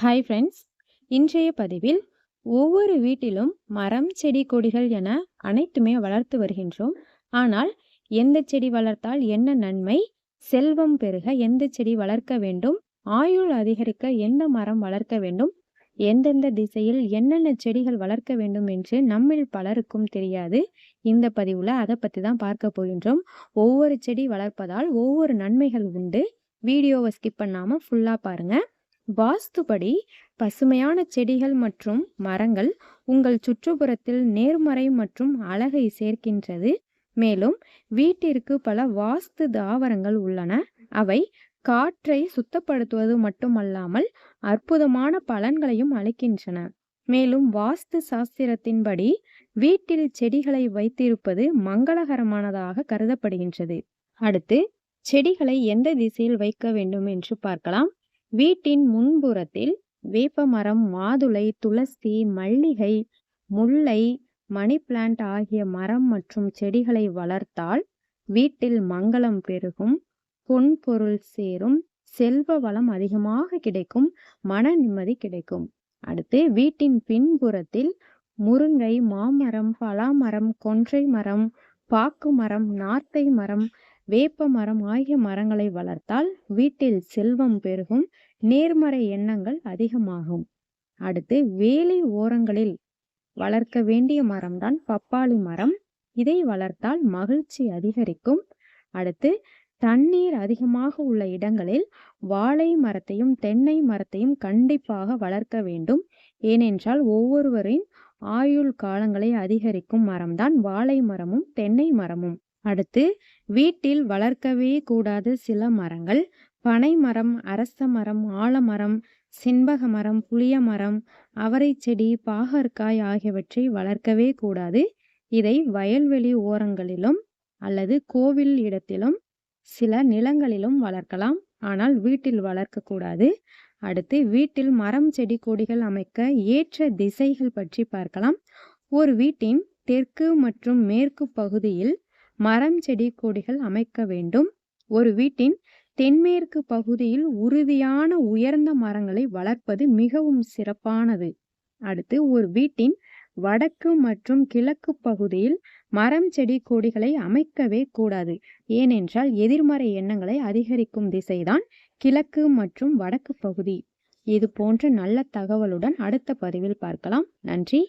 Hi friends இன்றைய பதிவில் ஒவ்வொரு வீட்டிலும் மரம் செடி கொடிகள் என அனைத்துமே வளர்த்து வருகின்றோம். ஆனால் எந்த செடி வளர்த்தால் என்ன நன்மை? செல்வம் பெருக எந்த செடி வளர்க்க வேண்டும்? ஆயுள் அதிகரிக்க எந்த மரம் வளர்க்க வேண்டும்? எந்தெந்த திசையில் என்னென்ன செடிகள் வளர்க்க வேண்டும் என்று நம்மில் பலருக்கும் தெரியாது. இந்த பதிவில் அதை பற்றி தான் பார்க்க போகின்றோம். ஒவ்வொரு செடி வளர்ப்பதால் ஒவ்வொரு நன்மைகள் உண்டு. வீடியோவை ஸ்கிப் பண்ணாமல் ஃபுல்லாக பாருங்கள் வாஸ்துபடி பசுமையான செடிகள் மற்றும் மரங்கள் உங்கள் சுற்றுப்புறத்தில் நேர்மறை மற்றும் அழகை சேர்க்கின்றது. மேலும் வீட்டிற்கு பல வாஸ்து தாவரங்கள் உள்ளன. அவை காற்றை சுத்தப்படுத்துவது மட்டுமல்லாமல் அற்புதமான பலன்களையும் அளிக்கின்றன. மேலும் வாஸ்து சாஸ்திரத்தின்படி வீட்டில் செடிகளை வைத்திருப்பது மங்களகரமானதாக கருதப்படுகின்றது. அடுத்து செடிகளை எந்த திசையில் வைக்க வேண்டும் என்று பார்க்கலாம். வீட்டின் முன்புறத்தில் வேப்பமரம் மாதுளை துளசி மல்லிகை முல்லை மணி பிளான்ட் ஆகிய மரம் மற்றும் செடிகளை வளர்த்தால் வீட்டில் மங்களம் பெருகும் பொன் பொருள் சேரும் செல்வ வளம் அதிகமாக கிடைக்கும் மன நிம்மதி கிடைக்கும். அடுத்து வீட்டின் பின்புறத்தில் முருங்கை மாமரம் பலாமரம் கொன்றை மரம் பாக்கு மரம் நார்த்தை மரம் வேப்ப மரம் ஆகிய மரங்களை வளர்த்தால் வீட்டில் செல்வம் பெருகும் நேர்மறை எண்ணங்கள் அதிகமாகும். அடுத்து வேலி ஓரங்களில் வளர்க்க வேண்டிய மரம்தான் பப்பாளி மரம். இதை வளர்த்தால் மகிழ்ச்சி அதிகரிக்கும். அடுத்து தண்ணீர் அதிகமாக உள்ள இடங்களில் வாழை மரத்தையும் தென்னை மரத்தையும் கண்டிப்பாக வளர்க்க வேண்டும். ஏனென்றால் ஒவ்வொருவரின் ஆயுள் காலங்களை அதிகரிக்கும் மரம்தான் வாழை மரமும் தென்னை மரமும். அடுத்து வீட்டில் வளர்க்கவே கூடாத சில மரங்கள். பனை மரம் அரச மரம் ஆலமரம் செண்பக மரம் புளிய மரம் அவரை செடி பாகற்காய் ஆகியவற்றை வளர்க்கவே கூடாது. இதை வயல்வெளி ஓரங்களிலும் அல்லது கோவில் இடத்திலும் சில நிலங்களிலும் வளர்க்கலாம். ஆனால் வீட்டில் வளர்க்கக்கூடாது அடுத்து வீட்டில் மரம் செடி கொடிகள் அமைக்க ஏற்ற திசைகள் பற்றி பார்க்கலாம். ஒரு வீட்டின் தெற்கு மற்றும் மேற்கு பகுதியில் மரம் செடி கொடிகள் அமைக்க வேண்டும். ஒரு வீட்டின் தென்மேற்கு பகுதியில் உறுதியான உயர்ந்த மரங்களை வளர்ப்பது மிகவும் சிறப்பானது. அடுத்து ஒரு வீட்டின் வடக்கு மற்றும் கிழக்கு பகுதியில் மரம் செடி கொடிகளை அமைக்கவே கூடாது. ஏனென்றால் எதிர்மறை எண்ணங்களை அதிகரிக்கும் திசைதான் கிழக்கு மற்றும் வடக்கு பகுதி. இது போன்ற நல்ல தகவலுடன் அடுத்த பதிவில் பார்க்கலாம். நன்றி.